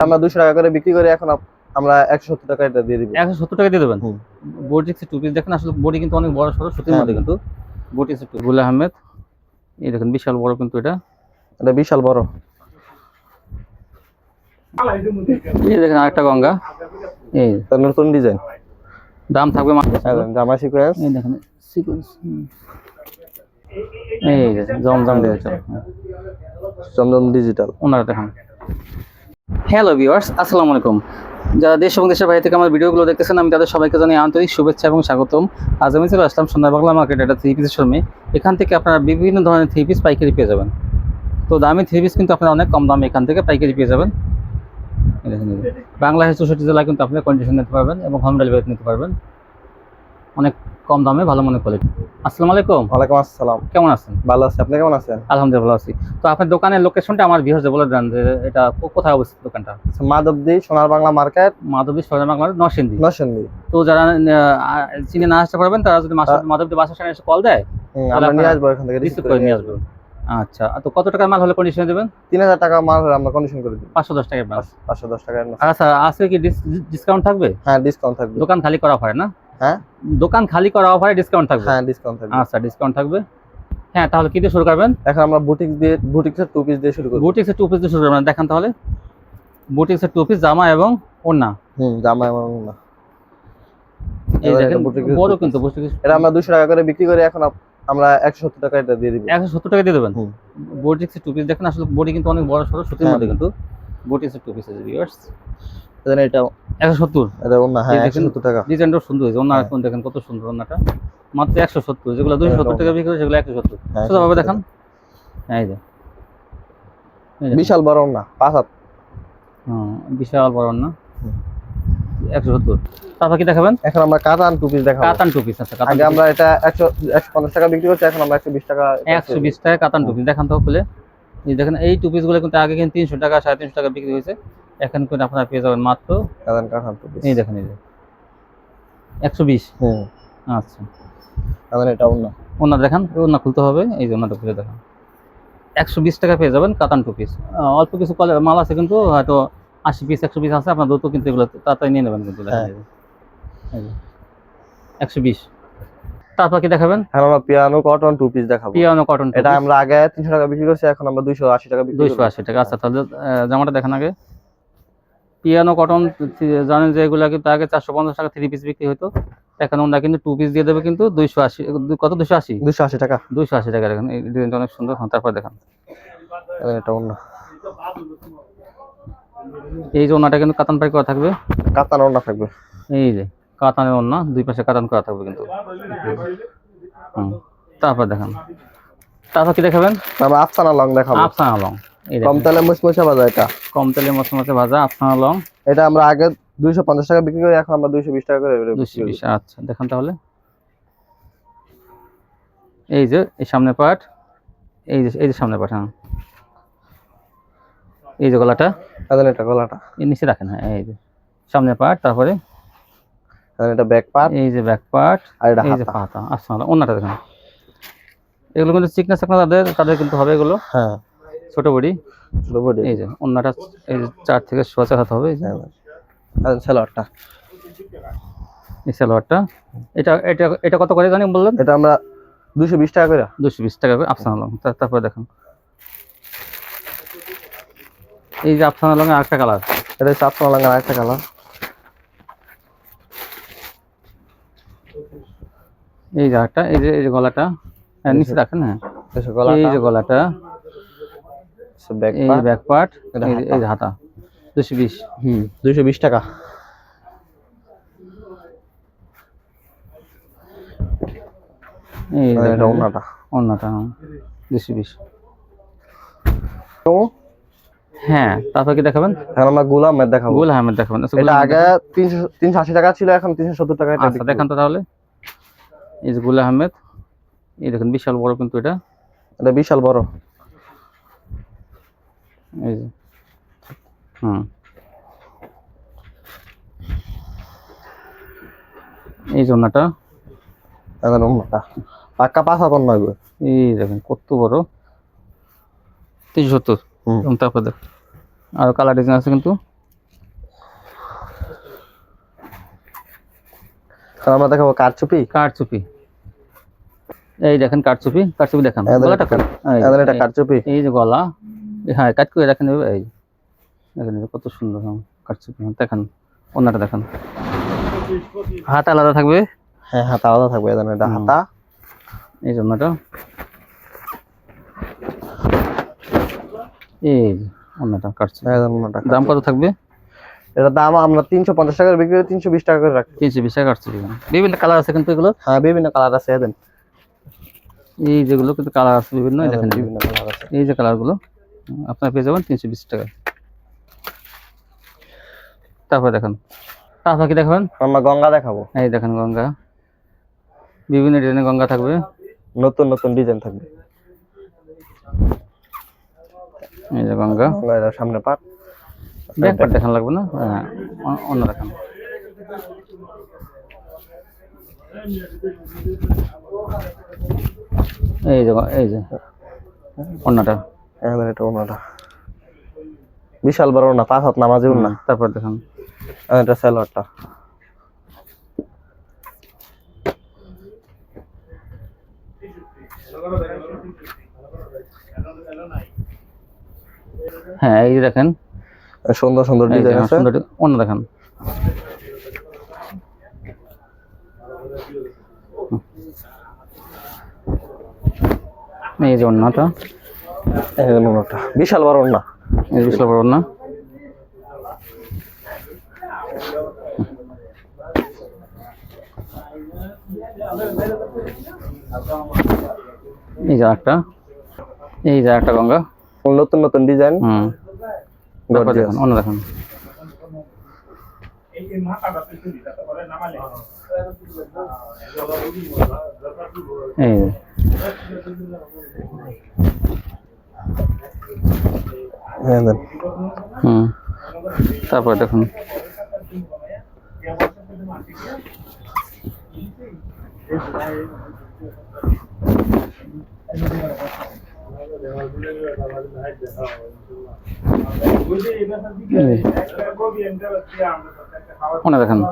আমরা দুশো টাকা করে বিক্রি করি এখন আমরা একশো সত্তর টাকা এটা দিয়ে দিবি। একশো সত্তর টাকা দিয়ে দেবেন। বোটিক্সের টু পিস দেখেন আসলে বডি কিন্তু অনেক বড় সড়ো সুতির হ্যাঁ। মধ্যে কিন্তু বোটিক্সের টু গুল আহমেদ এই দেখেন বিশাল বড় কিন্তু এটা। এটা বিশাল বড়। এই দেখেন আরেকটা গঙ্গা। এই। নতুন ডিজাইন দাম থাকবে জামা সিকোয়েন্স এই দেখেন সিকোয়েন্স এই জমজম দিয়েছে। চন্দন ডিজিটাল ওনারা দেখেন। হ্যালো ভিউয়ার্স আসসালামু আলাইকুম। যারা দেশ এবং দেশের বাইরে থেকে আমার ভিডিওগুলো দেখতেছেন, আমি তাদের সবাইকে জানাই আন্তরিক শুভেচ্ছা এবং স্বাগতম। আজ আমি চলে আসলাম সন্ধ্যা বাংলা মার্কেট এটা থ্রি পিসের শর্মে এখান থেকে আপনারা বিভিন্ন ধরনের থ্রি পিস পাইকারি পেয়ে যাবেন। তো দামি থ্রি পিস কিন্তু আপনারা অনেক কম দামে এখান থেকে পাইকারি পেয়ে যাবেন। এই চৌষট্টি জেলায় কিন্তু আপনি কন্ডিশন নিতে পারবেন এবং হোম ডেলিভারি নিতে পারবেন। অনেক কম দামে ভালো মনে কোয়ালিটি আসসালামু আলাইকুম। ওয়ালাইকুম আসসালাম। কেমন আছেন? ভালো আছে। আপনি কেমন আছেন? আলহামদুলিল্লাহ ভালো আছি। তো আপনার দোকানের লোকেশনটা আমার বিহার বলে দেন যে এটা কোথায় অবস্থিত দোকানটা? আচ্ছা, মাধবদী সোনার বাংলা মার্কেট। মাধবী সরকার বাংলার নরসিংদী। নরসিংদী। তো যারা চিনে না আসতে পারবেন তারা যদি মাধবদী বাসা স্ট্যান্ডে এসে কল দেয় আমরা নিয়ে আসব এখান থেকে রিসিভ করে নিয়ে আসবেন। আচ্ছা তো কত টাকার মাল হলে কন্ডিশন দেবেন? তিন হাজার টাকা মাল হলে আমরা কন্ডিশন করে দিই পাঁচশো দশ টাকার মাল। পাঁচশো দশ টাকা আচ্ছা আজকে কি ডিসকাউন্ট থাকবে? হ্যাঁ ডিসকাউন্ট থাকবে। দোকান খালি করা হয় না? হ্যাঁ? দোকান খালি করা হয় ডিসকাউন্ট থাকবে? হ্যাঁ ডিসকাউন্ট থাকবে। আচ্ছা ডিসকাউন্ট থাকবে। হ্যাঁ তাহলে কি দিয়ে শুরু করবেন? এখন আমরা বুটিক দিয়ে বুটিক্সের টু পিস দিয়ে শুরু করব বুটিক্সের টু পিস দিয়ে শুরু করবেন। দেখান তাহলে। বুটিক্সের টু পিস জামা এবং ওড়না। হুম জামা এবং না এই দেখেন বড় কিন্তু বুটিক্স এটা আমরা দুশো টাকা করে বিক্রি করি এখন আমরা একশো সত্তর টাকা এটা দিয়ে দিবি। একশো সত্তর টাকা দিয়ে দেবেন। বোটিক্সের টু পিস দেখেন আসলে বডি কিন্তু অনেক বড় সড়ো সুতির হ্যাঁ। মধ্যে কিন্তু। বোটিক্সের টু পিস ভিউয়ার্স এখানে এটা হ্যাঁ টাকা। সুন্দর হয়েছে হ্যাঁ। এখন দেখেন কত সুন্দর মাত্র একশো সত্তর যেগুলো দুশো সত্তর টাকা বিক্রি সেগুলো হ্যাঁ, সোজা ভাবে দেখান। হ্যাঁ এই যে বিশাল বড় পাঁচ হাত। হ্যাঁ, বিশাল বড় তারপর কি দেখাবেন? এখন আমরা কাতান টু পিস দেখাবো। কাতান টু পিস আচ্ছা কাতান আগে আমরা এটা একশো একশো পঞ্চাশ টাকা বিক্রি করছি এখন আমরা একশো বিশ টাকা একশো বিশ টাকা কাতান টু পিস দেখান তো খুলে। এই দেখেন এই টু পিসগুলো কিন্তু আগে কিন্তু তিনশো টাকা সাড়ে তিনশো টাকা বিক্রি হয়েছে। এখন কিন্তু আপনারা পেয়ে যাবেন মাত্র টু পিস এই দেখেন এই একশো বিশ? হুম। আচ্ছা। কাতান এটা অন্য ওনার দেখান ওনার খুলতে হবে এই যে ওনারটা খুলে দেখান। একশো বিশ টাকা পেয়ে যাবেন কাতান টু পিস। অল্প কিছু মাল আছে কিন্তু হয়তো আশি পিস একশো পিস আছে আপনার দ্রুত কিন্তু এগুলো তাড়াতাড়ি নিয়ে নেবেন কিন্তু হ্যাঁ। একশো বিশ। তারপর কি দেখাবেন? এখন আমরা পিয়ানো কটন টু পিস দেখাবো। পিয়ানো কটন এটা আমরা আগে তিনশো টাকা বিক্রি করছি এখন আমরা দুইশো আশি টাকা বিক্রি দুইশো। আশি টাকা। আচ্ছা তাহলে জামাটা দেখান আগে। পিয়ানো কটন জানেন যে এগুলো কিন্তু আগে চারশো পঞ্চাশ টাকা থ্রি পিস বিক্রি হতো এখন ওনারা কিন্তু টু পিস দিয়ে দেবে কিন্তু দুইশো আশি কত দুশো আশি? দুশো আশি টাকা। দুইশো আশি টাকা দেখেন এই ডিজাইনটা অনেক সুন্দর। হ্যাঁ, তারপর দেখান। এটা অন্য। এই যে ওনাটা কিন্তু কাতান পাই করা থাকবে। কাতান অন্য থাকবে। এই যে কাতানের ওনা দুই পাশে কাতান করা থাকবে কিন্তু। তারপর দেখান। তারপর কি দেখাবেন? তারপর আফসানা লং দেখাবো। আফসানা লং। কম দেখেন। তেলে মুসমুসা বাজা এটা? কম তেলে ভাজা আফসানা লং? এটা আমরা আগে দুইশো পঞ্চাশ টাকা বিক্রি করি এখন আমরা দুইশো বিশ টাকা করে বিক্রি দুশো করি। বিশ আচ্ছা দেখান তাহলে। এই যে এই সামনে পার্ট এই যে এই যে সামনে পার্ট হ্যাঁ। এই যে গলাটা কাতান এটা গলাটা। এর নিচে রাখেন হ্যাঁ এই যে। সামনে পার্ট তারপরে? এটা ব্যাক পার্ট এই যে ব্যাক পার্ট আর এটা এই যে পাতা আচ্ছা অন্যটা দেখেন। এগুলো কিন্তু চিকনা চাকনা তাদের তাদের কিন্তু হবে এগুলো। হ্যাঁ। ছোট বডি? ছোট বডি। এই যে অন্যটা এই যে চার থেকে সোয়া হাত হবে এই যে। সেলোয়ারটা এই সালোয়ারটা এটা এটা এটা কত করে জানি বললেন? এটা আমরা দুইশো বিশ টাকা করে। দুশো বিশ টাকা করে আফসান আলম তার- তারপরে দেখেন। এই যে আফসান আলমের আরেকটা কালার। এটা হচ্ছে আফসানা লং আর একটা কালার। এই যে আরেকটা এই যে এই যে গলাটা। হ্যাঁ নিচে রাখেন হ্যাঁ। এই যে গলাটা। ব্যাক এই ব্যাক পার্ট এই হাতা। দুশো বিশ। হুম দুইশো বিশ টাকা। এই যে এটা দেখেন, অন্যটা অন্যটা দুশো বিশ। তো হ্যাঁ তারপর কি দেখাবেন? এখন আমরা গুলাম মেদ দেখাবো। গুল আহমেদ দেখাবেন। আচ্ছা, এটা আগে তিনশো তিনশো আশি টাকা ছিল এখন তিনশো সত্তর টাকা এটা আচ্ছা দেখান তো তাহলে। এই যে গুল আহমেদ এই দেখেন বিশাল বড় কিন্তু এটা। এটা বিশাল বড়। এই যে। হুম। এই জন্যটা এখন অন্যটা পাক্কা পাঁচ হাত অন্য এই দেখেন কত বড়। তিনশো সত্তর। তারপর দেখ আর কালার ডিজাইন আছে কিন্তু। আমরা দেখাবো কারচুপি। কারচুপি। এই দেখেন কারচুপি। কারচুপি দেখেন। গলাটা এই যে গলা। হ্যাঁ কাট করে রাখেন এই দেখেন কত সুন্দর হ্যাঁ, হ্যাঁ, দেখেন অন্যটা দেখেন। হাত আলাদা থাকবে? হ্যাঁ হাতা আলাদা থাকবে এটা। হাতা। এই যে অন্যটা এই অন্যটা এদের অন্যটা দাম কত থাকবে? এটা দাম আমরা তিনশো পঞ্চাশ টাকা করে বিক্রি করে তিনশো বিশ টাকা করে রাখি তিনশো বিশ টাকা কাটচুপি বিভিন্ন কালার আছে কিন্তু এগুলো? হ্যাঁ বিভিন্ন কালার আছে এদের এই যেগুলো কিন্তু কালার আছে বিভিন্ন এই দেখেন। বিভিন্ন কালার আছে। এই যে কালারগুলো। আপনার পেয়ে যাবেন তিনশো বিশ টাকা। তারপরে দেখেন। তারপর কি দেখাবেন? আমরা গঙ্গা দেখাবো। এই দেখেন গঙ্গা। বিভিন্ন ডিজাইনের গঙ্গা থাকবে। নতুন নতুন ডিজাইন থাকবে। এই যে গঙ্গা। সামনে পাট। দেখান লাগবে না? হ্যাঁ অন্য দেখান। এই যে এই যে অন্যটা। এদের এটা ওনাটা। বিশাল বড় না পাঁচ হাত নামাজে না তারপর দেখান। এটা স্যালোয়ারটা হ্যাঁ এই যে দেখেন। সুন্দর সুন্দর ডিজাইন আছে। অন্য দেখান। এই যে অন্যটা বিশাল বড় না বিশাল বড় না এই যে একটা এই যে একটা গঙ্গা। নতুন নতুন ডিজাইন। হুম। দেখুন অন্য দেখুন। এই। হুম তারপর দেখুন এই যে। মনে দেখেন হুম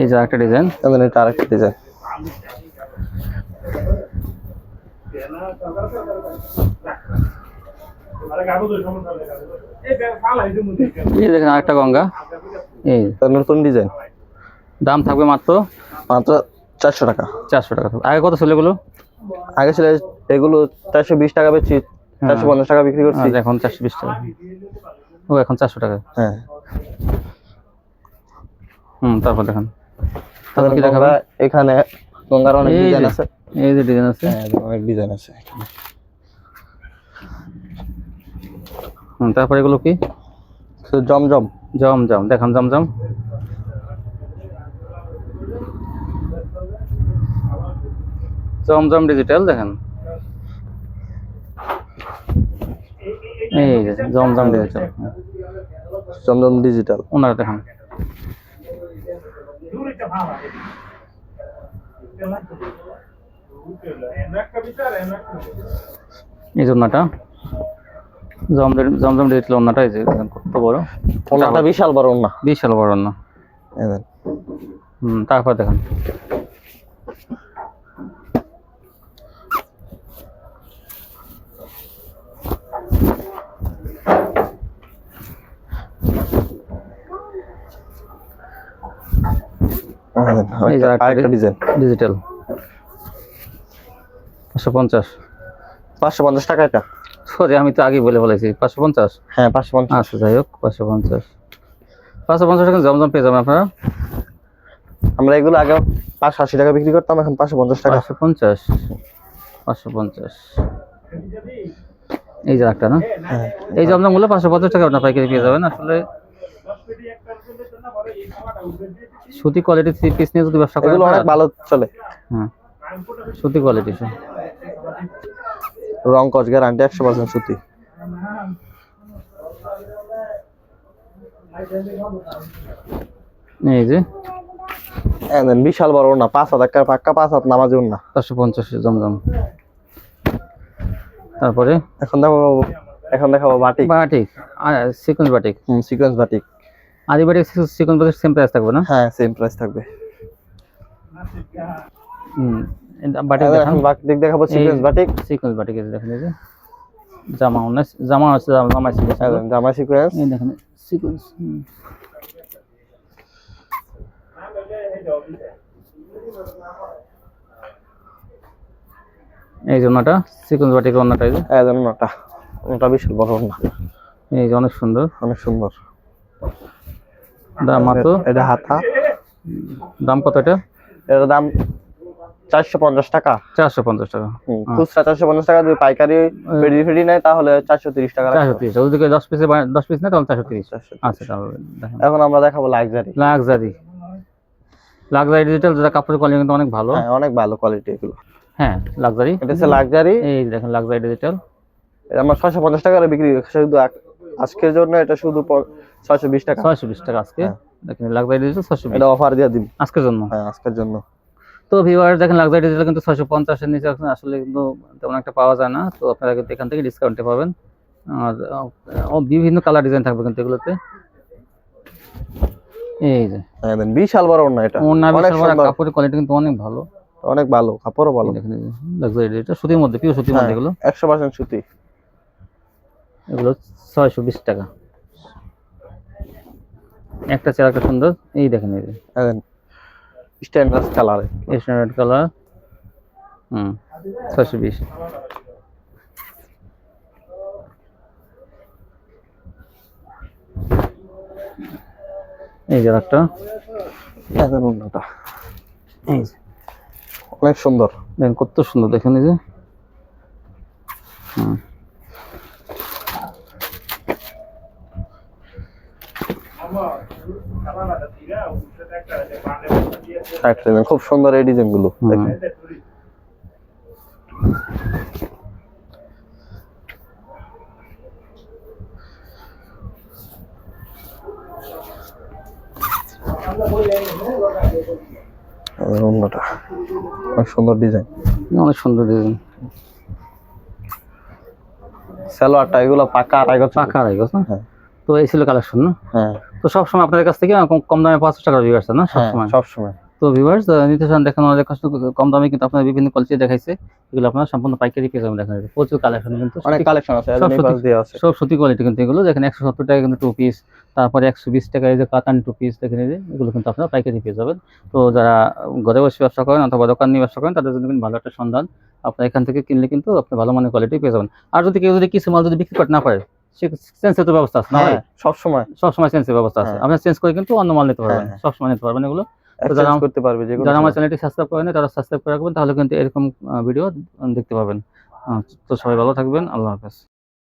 এই যে একটা ডিজাইন। এটা আরেকটা ডিজাইন। এই দেখেন আরেকটা গঙ্গা। এই। নতুন ডিজাইন। দাম থাকবে মাত্র মাত্র চারশো টাকা। চারশো টাকা। আগে কত ছিল এগুলো? আগে ছিল এগুলো চারশো বিশ টাকা বেচি চারশো পঞ্চাশ টাকা বিক্রি করছি। এখন চারশো বিশ টাকা। ও এখন চারশো টাকা। হ্যাঁ। হুম তারপর দেখেন। তারপর কি দেখাবেন এখানে গঙ্গার অনেক ডিজাইন আছে। এই যে ডিজাইন আছে। হ্যাঁ অনেক ডিজাইন আছে হুম তারপর এগুলো কি? জমজম। জম জম দেখান জমজম। জমজম ডিজিটাল দেখেন। এই জমজম ডিজিটাল জমজম ডিজিটাল ওনারা দেখেন। এই জন্যটা জমজম দিয়েছিল অন্যটা ওনাটা এই যে কত বড়? বিশাল বড় না বিশাল বড় না হুম তারপর দেখেন। আরেকটা আরেকটা ডিজাইন। ডিজিটাল পাঁচশো পঞ্চাশ। পাঁচশো পঞ্চাশ টাকা এটা? সরি আমি তো আগে বলে বলেছি পাঁচশো পঞ্চাশ। হ্যাঁ পাঁচশো পঞ্চাশ। আচ্ছা যাই হোক পাঁচশো পঞ্চাশ। পাঁচশো পঞ্চাশ টাকা জমজম পেয়ে যাবেন আপনারা? আমরা এগুলো আগে পাঁচশো আশি টাকা বিক্রি করতাম এখন পাঁচশো পঞ্চাশ টাকা। পাঁচশো পঞ্চাশ পাঁচশো পঞ্চাশ। এই যে একটা না? হ্যাঁ। এই জমজমগুলো পাঁচশো পঞ্চাশ টাকা আপনার পাইকারি পেয়ে যাবেন আসলে সুতি কোয়ালিটি থ্রি পিস নিয়ে যদি ব্যবসা করেন অনেক ভালো চলে। হ্যাঁ। সুতি কোয়ালিটি রং কস গ্যারান্টি একশো পার্সেন্ট সুতি। এই যে। then বিশাল বড় না পাঁচ হাত একটা পাক্কা পাঁচ হাত নামাজেও না পাঁচশো পঞ্চাশ জমজম। তারপরে? এখন দেখাবো এখন দেখাবো batik. Batik sequence batik. Sequence batik. আদি batik sequence batik same price থাকবে না? হ্যাঁ সেম প্রাইস থাকবে। হুম বাটিক দেখান। বাটিক দেখাবো সিকোয়েন্স বাটিক সিকোয়েন্স বাটিক এই যে দেখেন এই যে। জামা অনেক জামা আছে জামা সিকোয়েন্স জামা সিকোয়েন্স এই দেখেন সিকোয়েন্স এই যে ওনাটা সিকোয়েন্স বাটিক ওনাটা এই যে। একদম ওটা ওটা বিশাল বড় না এই যে অনেক সুন্দর। অনেক সুন্দর। দাম মাত্র? এটা হাতা। দাম কত এটা? এটার দাম চারশো পঞ্চাশ টাকা। চারশো পঞ্চাশ টাকা। খুচরা চারশো পঞ্চাশ টাকা যদি পাইকারি ফেডি ফেডি নেয় তাহলে চারশো তিরিশ টাকা চারশো। তিরিশ ওদিকে দশ পিসে দশ পিস না তাহলে চারশো তিরিশ। 430 আচ্ছা তাহলে এখন আমরা দেখাবো লাক্সারি লাক্সারি লাক্সারি ডিজিটাল যেটা কাপড়ের কোয়ালিটি কিন্তু অনেক ভালো। হ্যাঁ অনেক ভালো কোয়ালিটি এগুলো। হ্যাঁ লাক্সারি এটা হচ্ছে লাক্সারি এই দেখেন লাক্সারি ডিজিটাল আমরা ছয়শো পঞ্চাশ টাকা বিক্রি। শুধু আজকের জন্য এটা শুধু ছয়শো বিশ টাকা। ছয়শো বিশ টাকা আজকে? হ্যাঁ। দেখেন লাক্সারি ডিজিটাল ছয়শো বিশ। এটা অফার দিয়ে দিন আজকের জন্য? হ্যাঁ আজকের জন্য। তো ভিউয়ার দেখেন লাক্সারি ডিজিটাল কিন্তু ছয়শো পঞ্চাশের নিচে আসলে কিন্তু তেমন একটা পাওয়া যায় না। তো আপনারা কিন্তু এখান থেকে ডিসকাউন্টে পাবেন। আর ও বিভিন্ন কালার ডিজাইন থাকবে কিন্তু এগুলোতে। এই যে। হ্যাঁ বিশাল বড় না এটা। ওনা বিশাল বড় কাপড়ের কোয়ালিটি কিন্তু অনেক ভালো। অনেক ভালো কাপড়ও ভালো। দেখেন লাক্সারি ডিজিটাল সুতির মধ্যে পিও সুতির মধ্যে এগুলো। একশো পার্সেন্ট সুতি। এগুলো ছয়শো বিশ টাকা। একটা চেয়ার একটা সুন্দর এই দেখেন এই স্ট্যান্ডার্ড কালারে স্ট্যান্ডার্ড কালার হুম ছয়শো বিশ। এই যে একটা এই যে অনেক সুন্দর। দেখেন কত সুন্দর দেখেন এই যে। হুম একটা দেন, খুব সুন্দর এই ডিজাইনগুলো অন্যটা অনেক সুন্দর ডিজাইন। অনেক সুন্দর ডিজাইন। সালোয়ারটা এগুলো পাকা আড়াই পাকা আড়াই গজ না? হ্যাঁ। তো এই ছিল কালেকশন না? হ্যাঁ। তো সবসময় আপনাদের কাছ থেকে কম- দামে পাঁচশো টাকা ভিউ আসছে না? হ্যাঁ সবসময়। সবসময়। তো ভিউয়ার্স নিতে চান দেখেন আমাদের কাছে কম দামে কিন্তু আপনার বিভিন্ন কোয়ালিটি দেখাইছে। এগুলো আপনারা সম্পূর্ণ পাইকারি পেয়ে যাবেন দেখেন। প্রচুর কালেকশন কিন্তু। অনেক কালেকশন আছে সব সত্যি- দিয়ে আছে। সব সত্যি কোয়ালিটি কিন্তু এগুলো। দেখেন একশো সত্তর টাকা কিন্তু টু পিস তারপরে একশো বিশ টাকা এই যে কাতান টু পিস দেখেন এই যে এগুলো কিন্তু আপনারা পাইকারি পেয়ে যাবেন। তো যারা ঘরে বসে ব্যবসা করেন অথবা দোকান নিয়ে ব্যবসা করেন তাদের জন্য কিন্তু ভালো একটা সন্ধান। আপনার এখান থেকে কিনলে কিন্তু আপনি ভালো মানের কোয়ালিটি পেয়ে যাবেন। আর যদি কেউ যদি কিছু মাল যদি বিক্রি করতে না পারে সে চেঞ্জের ব্যবস্থা আছে না সব সময় সবসময়। সবসময় সেন্সের ব্যবস্থা আছে। আপনি আপনার চেঞ্জ করে কিন্তু অন্য মাল নিতে পারবেন সব সময় সবসময় নিতে পারবেন এগুলো। করতে পারবে যে যারা আমার চ্যানেলটি সাবস্ক্রাইব করেন তারা সাবস্ক্রাইব করে রাখবেন তাহলে কিন্তু এরকম ভিডিও দেখতে পাবেন। তো সবাই ভালো থাকবেন আল্লাহ হাফেজ।